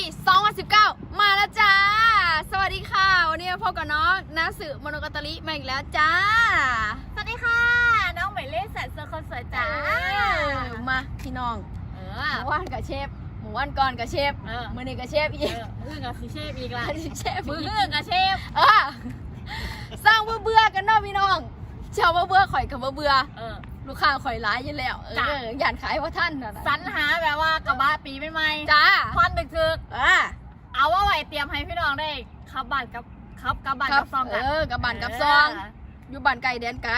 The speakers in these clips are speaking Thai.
2019 มาแล้วจ้า สวัสดีค่ะ วันนี้มาพบกับน้องนาสึโมโนกาตาริมาอีกแล้วจ้า สวัสดีค่ะ น้องหมายเลขแสนเซอร์คนสวยจ้าเออมาพี่น้องเอหอมูว่านกับเชฟหมูว่านก่อนกับเชฟเออ มือหนึ่งกับเชฟอีเอกอมือกับซีเชฟอีกละเชฟมือีอกกับเชฟเออสร้างเบื่อเบื่อๆกันเนาะพี่น้องชาวเบื่อเบื่อๆข่อยกับเบื่อเบื่อเออๆ ลูกค้าข่อยร้ายอยังแล้วเอจ้ะออยากขายว่าท่านน่ะนะสรรหาแบบว่ากระบะปีใหม่ๆจ้าควันดึกถึกอ่าๆเอาว่าไว้เตรียมให้พี่น้องได้ขับบัตรกับขับกับบัตรครักับซองกันเออกับบันกับซองอยู่บ้านไกลแดนไกล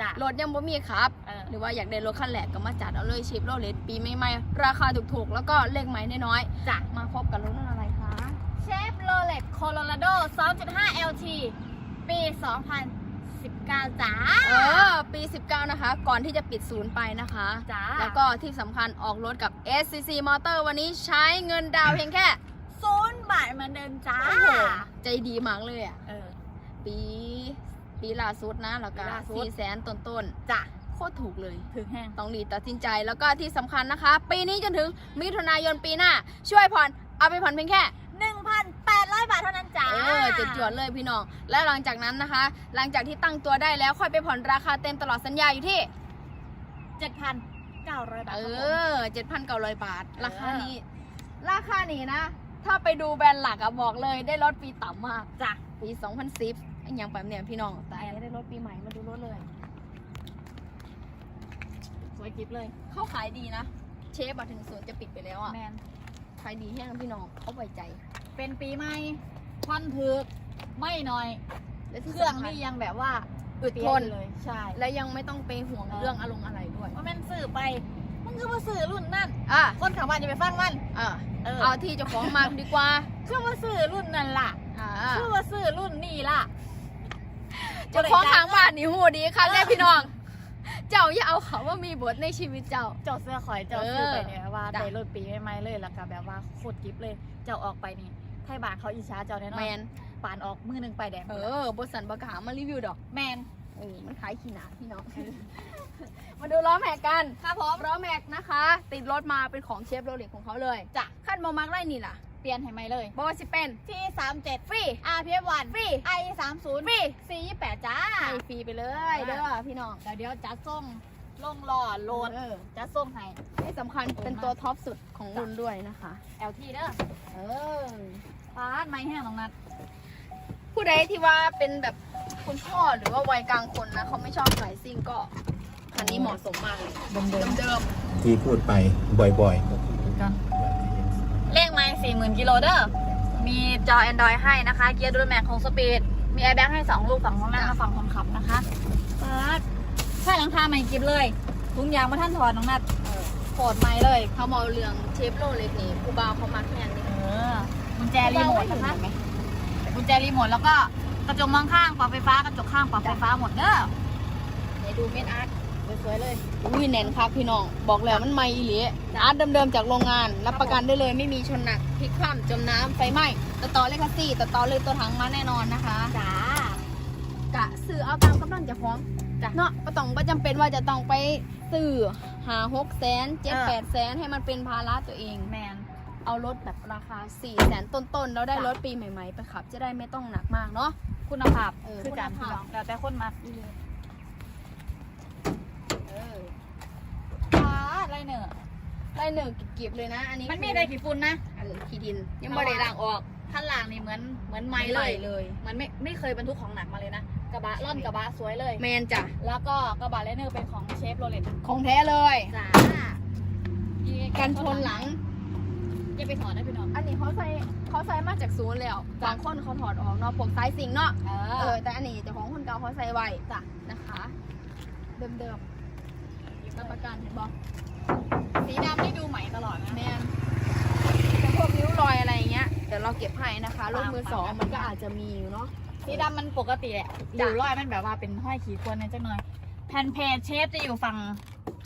จ้ะรถยังบ่มีครับ เออหรือว่าอยากได้รถคันแหลกก็มาจัดเอาเลยชิปโรเลตปีใหม่ๆราคาถูกๆ แล้วก็เลขไม้น้อยจ้ะ ๆมาพบกับรถนั่นอะไรคะ เชฟโรเลตโคโลราโด 2.5 LT ปี 2019จ้า เออ ปี 19 นะคะ ก่อนที่จะปิดศูนย์ไปนะคะ จ้า แล้วก็ที่สำคัญออกรถกับ SCC Motor วันนี้ใช้เงินดาวน์เพียงแค่ ศูนย์บาทเหมือนเดิมจ้า โอ้โห ใจดีมากเลยอะ เออ ปีปีล่าสุดนะ แล้วก็ปีล่าสุด สี่แสนต้นจ้ะๆโคตรถูกเลย ถึงแห้ง ต้องรีบตัดสินใจแล้วก็ที่สำคัญนะคะ ปีนี้จนถึงมิถุนายนปีหน้า ช่วยผ่อนเอาไปผ่อนเพียงแค่ 1,800 บาทเท่านั้นจ้า เออ จะจวดๆเลยพี่น้อง และหลังจากนั้นนะคะ หลังจากที่ตั้งตัวได้แล้วค่อยไปผ่อนราคาเต็มตลอดสัญญาอยู่ที่7,900บาทเอครับผมอเจ็ดพันเก้าร้อยบาทเออราคานี้ ราคานี้นะ ถ้าไปดูแบรนด์หลักอะบอกเลยได้รถปีต่ำมากจ้ะปี2010ไอ้ยังแบบเนี่ยพี่น้องแต่อันนี้ได้รถปีใหม่มาดูรถเลยสวยกิฟเลยเขาขายดีนะ เชฟอะถึงศูนย์จะปิดไปแล้วอะแมนขายดีแห้งพี่น้องเขาไว้ใจ เป็นปีใหม่ ควันถึกไม่น้อย และเคที่รื่องสำคัญนี่ยังแบบว่าอึดทนเปลี่ยเลยใช่และยังไม่ต้องไปห่วงเออเรื่องอารมณ์อะไรด้วยว่าแม่นสื่อไป มันคือว่าสื่อรุ่นนั่น อะคนขับบ้านจะไปฟังมัน เออเออเอาที่เจ้าของมาดีกว่าคือว่าสื่อรุ่นนั่นล่ะอ่าคือว่าสื่อรุ่นนี่ล่ะ เจ้าของทางบ้านนี่หูดีค่ะแน่พี่น้อง เจ้าอย่าเอาเขาว่ามีบทในชีวิตเจ้า เจ้าเสื้อข่อยเจ้าเออซื้อไปเนี่ยว่าจ้ะ ได้รถปีใหม่ๆเลยแล้วก็แบบว่าโคตรกิฟเลย เจ้าออกไปนี่ ไทยบ้านเขาอิจฉาเจ้าแน่นอแมนนปานออกมือหนึ่งไปแดงเออบทสันประกามารีวิวดอกแมนเออมันขายขี้หนาพี่น้อง มาดูล้อแม็กกันครับผมล้อแม็กนะคะ ติดรถมาเป็นของเชฟโรเล็กของเขาเลยจ้ะขั้นมอมักไล่นี่ล่ะเปลี่ยนให้ไหมเลย บอสิเป็นที่ 37 ฟรี RPF1 ฟรี I 3 0 ฟรี C 28จ้าให้ฟรีไปเลยเด้อพี่น้อง เดี๋ยวเดี๋ยวจัดส่ง ลงหล่อโหลดเออจัดส่งให้ ที่สำคัญเป็นตัวท็อปสุดของรุ่นด้วยนะคะ LT เด้อเออ ปาดไม้แห้งตรงนั้นผู้ใดที่ว่าเป็นแบบคุณพ่อหรือว่าวัยกลางคนนะเขาไม่ชอบสายซิ่งก็คันนี้เหมาะสมมากเลยเดิมเดิมเดิมที่พูดไปบ่อยกันเลขไม้สี่หมื่นกิโลเด้อมีจอ Android ให้นะคะ เกียร์ดูแม็กของสปีด มีแอร์แบ็กให้สองลูกฝั่งคนนั่งและฝั่งคนขับนะคะปาด ใช่หลังคาใหม่กิบเลยทุงยางมาท่านถอดน้องนัดโคตรใหม่เลยๆเขามองเรื่องเชฟโรเล็กนี่กูบาวเขามาแค่นี้เออกุญแจรีโมทนะคะกุญแจรีโมทแล้วก็กระจกมองข้างปรับไฟฟ้ากระจกข้างปรับไฟฟ้าหมดเด้อไหนดูเม็ดอาร์ตสวยๆเลยอุ้ยแน่นครับพี่น้อง บอกแล้วมันไม่อีหลีอาร์ตเดิมๆจากโรงงาน รับประกันได้เลยไม่มีชนหนักพลิกคว่ำจมน้ำไฟไหม้ต่อต่อเลขสี่ต่อต่อเลยตัวถังมาแน่นอนนะคะจ้ากะซื้อเอาตามกำลังจะพร้อม จ้ะ เนาะก็ต้องก็จำเป็นว่าจะต้องไปซื้อหาหกแสนเจ็ดแปดแสนให้มันเป็นภาระตัวเอง แมน เอารถแบบราคา4ี่แสนต้นๆ แล้วได้จ้ะ รถปีใหม่ๆ ไปขับ จะได้ไม่ต้องหนักมากเนาะ คุณภาพเออคือการคุณภาพพี่น้องแต่แต่คนมาเออปาดไรเนอะไล่หนึ่งกีบๆเลยนะ อันนี้มันมีอะไรกี่ฝุ่นนะ เออขี้ดิน ยังไม่ได้ล้างออก ข้างล่างนี่เหมือนเหมือนไม้เลยเลย เหมันไม่ไม่เคยบรรทุกของหนักมาเลยนะ กระบะร่อนกระบะสวยเลย แมนจ้ะแล้วก็กระบะเลนเนอร์เป็นของเชฟโรเลตของแท้เลย จ้ากันชนหลังอย่าไปถอดนะพี่น้อง อันนี้เขาใส่เขาใส่มาจากศูนย์แล้วจ้ะบางคนเขาถอดออกเนาะพวกสายสิงเนาะเอเออ อแต่อันนี้เจ้าของคนเก่าเขาใส่ไว้จ้ะนะคะ เดิมๆรับประกันเห็นบอกสีดำนี่ดูใหม่ตลอดนะ แมนแต่พวกนิ้วรอยอะไรอย่างเงี้ยเดี๋ยวเราเก็บให้นะคะรถมือสองตามมันก็อาจจะมีอยู่เนาะ สีดำมันปกติแหละอจ้ะยู่ร้อยมันแบบว่าเป็นห้อยขีดควรในจังหน่อย แผ่นเพจเชฟจะอยู่ฝั่ง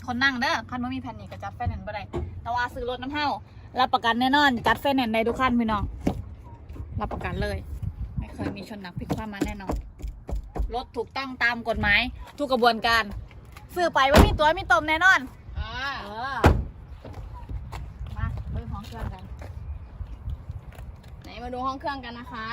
คนนั่งเด้อคันว่ามีแผ่นนี้ก็จัดไฟแนนซ์บ่ได้แต่ว่าซื้อรถน้ำเท่ารับประกันแน่นอนจัดไฟแนนซ์ได้ทุกคันพี่น้องรับประกันเลย ไม่เคยมีชนหนักพลิกคว่ำมาแน่นอนรถถูกต้องตามกฎหมายทุกกระบวนการซื้อไปว่ามีตัวมีตมแน่นอนอ่าเออมาเบิ่งของเครื่องกันนมาดูห้องเครื่องกันนะคะ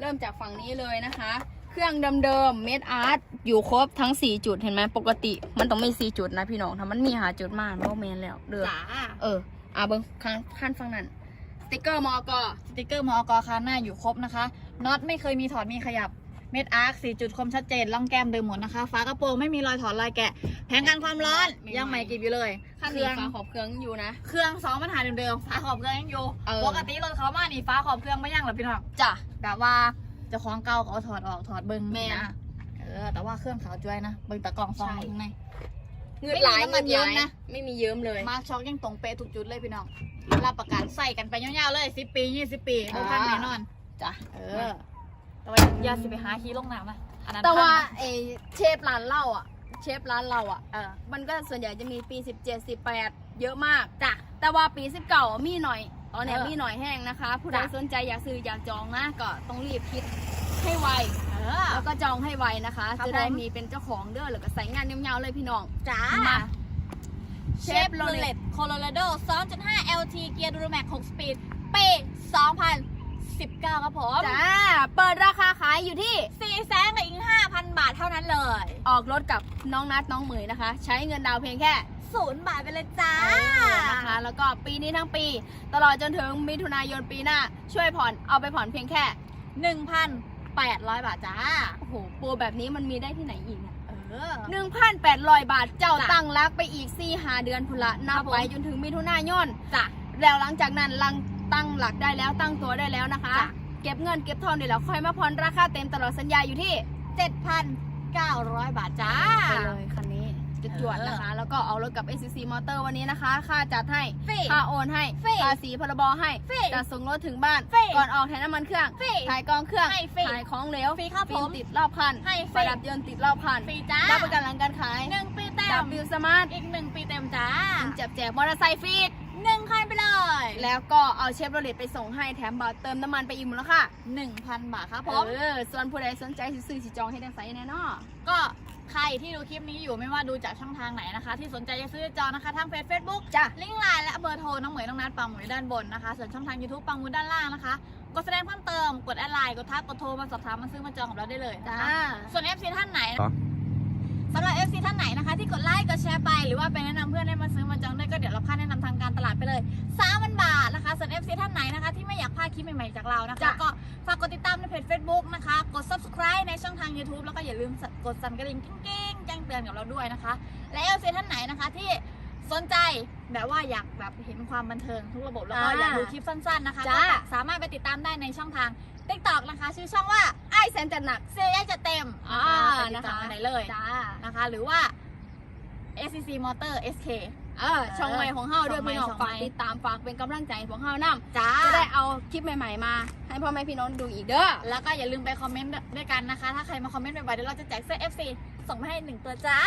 เริ่มจากฝั่งนี้เลยนะคะ เครื่องเดิมๆเมดอาร์ตอยู่ครบทั้ง 4 จุดเห็นไหมปกติมันต้องมี 4 จุดนะพี่น้องถ้ามันมีหาจุดมากมันก็เมนแล้วเด้อจ้าเอออะเบิ้งข้างขั้นฝั่งนั้นสติกเกอร์มอกสติกเกอร์มอกคาหน้าอยู่ครบนะคะน็อตไม่เคยมีถอดมีขยับ เม็ดอาร์คสี่จุดคมชัดเจนล่องแก้มเดิมหมดนะคะ ฝากระโปรงไม่มีรอยถอดรอยแกะ แผงกันความร้อนยังใหม่กริบอยู่เลยขั้นเคนี้รื่องฝาขอบเครื่องอยู่นะ เครื่องสองปัญหาเดิมๆฝาขอบเครื่องยังอยู่เออ ปกติรถเขามานี่ฟ้าขอบเครื่องไม่ยังหรอพี่น้องจ้ะ แบบว่าเจะคล้าของเก่าเขาถอดออกถอดเบิ้งแม่น นะเออแต่ว่าเครื่องขาวจ้วยนะเบิ้งตะกล่องฟองใช่ข้างใน เงือดไหลไม่มีน้ำมันเยิ้มนะ ไม่มีเยิ้มเลย มาร์คช็อกยังตรงเป๊ะทุกจุดเลยพี่น้องรับประกันใส่กันไปยาวๆเลยสิปียี่สิบปีอ่าดูพันแน่นอนจ้ะ เออ แต่ว่าอย่าสิไปหาฮีลงน้ำนะอันนั้นแต่ว่าพังเอเชฟร้านเราอะ เชฟร้านเราอะ เออมันก็ส่วนใหญ่จะมีปี 17 18 เยอะมาก จ้ะ แต่ว่าปี 19 มีหน่อย ตอนเนี้ยเออมีหน่อยแห้งนะคะ ผู้ใดจ้ะสนใจอยากซื้ออยากจองนะก็ต้องรีบคิดให้ไว เออ แล้วก็จองให้ไวนะคะ ครับจะได้ผม มีเป็นเจ้าของเด้อแล้วก็ใส่งานยาวๆเลยพี่น้อง จ้า มา เชฟโรเลตโคโลราโด 2.5 LT เกียร์ดูโรแม็ก 6 สปีดปี 2019ครับผมจ้า เปิดราคาขายอยู่ที่ 4แสนกับอีก 5,000 บาทเท่านั้นเลย ออกรถกับน้องนัดน้องเหมยนะคะ ใช้เงินดาวน์เพียงแค่ศูนย์บาทไปเลยจ้าเออนะคะ แล้วก็ปีนี้ทั้งปี ตลอดจนถึงมิถุนายนปีหน้า ช่วยผ่อนเอาไปผ่อนเพียงแค่ 1,800 บาทจ้า โอ้โห โปรแบบนี้มันมีได้ที่ไหนอีกเนี่ยเออ1,800บาทเจ้าจ้ะตั้งรักไปอีก4หาเดือนพุนละนัครับบผมไปจนถึงมิถุนายนจ้ะแล้วหลังจากนั้นลัง ตั้งหลักได้แล้วตั้งตัวได้แล้วนะคะจ้ะเก็บเงินเก็บทองได้แล้วค่อยมาผ่อนราคาเต็มตลอดสัญญาอยู่ที่ 7,900 บาทจ้าไปเลยคันนี้จะจวดนะคะ แล้วก็เอารถกับ SCC Motor วันนี้นะคะ ค่าจัดให้ฟรีค่าโอนให้ฟรีภาษีพรบให้ฟรีจัดส่งรถถึงบ้านฟรีก่อนออกแทนน้ำมันเครื่องฟรีถ่ายกองเครื่องให้ฟรีถ่ายของเหลวฟรีครับฟิล์มผมติดรอบคันให้ฟรีประดับยนต์ติดรอบคันฟรีจ้ารับประกันหลังการขายหนึ่งปีเต็ดับมบิวสมาร์ทอีกหนึ่งปีเต็มจ้าจับแจกมอเตอร์ไซค์ฟรี หนึ่งคันไปเลย แล้วก็เอาเชฟโรเลตไปส่งให้แถมบัตรเติมน้ำมันไปอีกมูลค่าหนึ่งพันบาทครับผมเออส่วนผู้ใดสนใจสิซื้อสิจองให้ดังไซแน่นอนก็ใครที่ดูคลิปนี้อยู่ไม่ว่าดูจากช่องทางไหนนะคะ ที่สนใจจะซื้อจองนะคะทางเพจ Facebook จ้ะลิงก์ไลน์และเบอร์โทรน้องเหมยน้องนัดปังหมวยด้านบนนะคะ ส่วนช่องทาง YouTube ปังหมวยด้านล่างนะคะกดแสดงเพิ่มเติมกดแอดไลน์กดทักกดโทรมาสอบถามมาซื้อมาจองกับเราได้เลยนะจ้าคะส่วน FC ท่านไหนอ๋อสำหรับ FC ท่านไหนนะคะ ที่กดไลค์กดแชร์ไปหรือว่าไปแนะนำเพื่อนให้มาซื้อมาจองได้ก็เดี๋ยวเราค่าแนะนำทางการต ลาดไปเลย3,000บาทนะคะส่วน FC ท่านไหนนะคะ ที่ไม่อยากพลาดคลิปใหม่ๆจากเรานะคะ จ้ะ ก็ฝากกดติดตามในเพจ Facebook นะคะ กด subscribe ในช่องทาง YouTube แล้วก็อย่าลืมกดสั่นกระดิ่งกิ้งๆแจ้งเตือนกับเราด้วยนะคะ และ FC ท่านไหนนะคะที่สนใจแบบว่าอยากแบบเห็นความบันเทิงทุกระบบแล้วก็อ่าอยากดูคลิปสั้นๆนะคะจ้าก็สามารถไปติดตามได้ในช่องทาง TikTok นะคะ ชื่อช่องว่า ไอ้แสนจัดหนัก เซยจะเต็มอ่า ไปติดตามนะคะกันได้เลย จ้า นะคะหรือว่า SCC Motor SK เออช่องใหม่ของเฮาด้วยช่องใหม่พี่น้องช่องใหม่ฝากติดตามฝากเป็นกำลังใจของเฮานำจ้าจะได้เอาคลิปใหม่ๆมา ให้พ่อแม่พี่น้องดูอีกเด้อแล้วก็อย่าลืมไปคอมเมนต์ด้วยกันนะคะ ถ้าใครมาคอมเมนต์บ่อยๆเดี๋ยวเราจะแจกเสื้อ FC ส่งมาให้หนึ่งตัวจ้า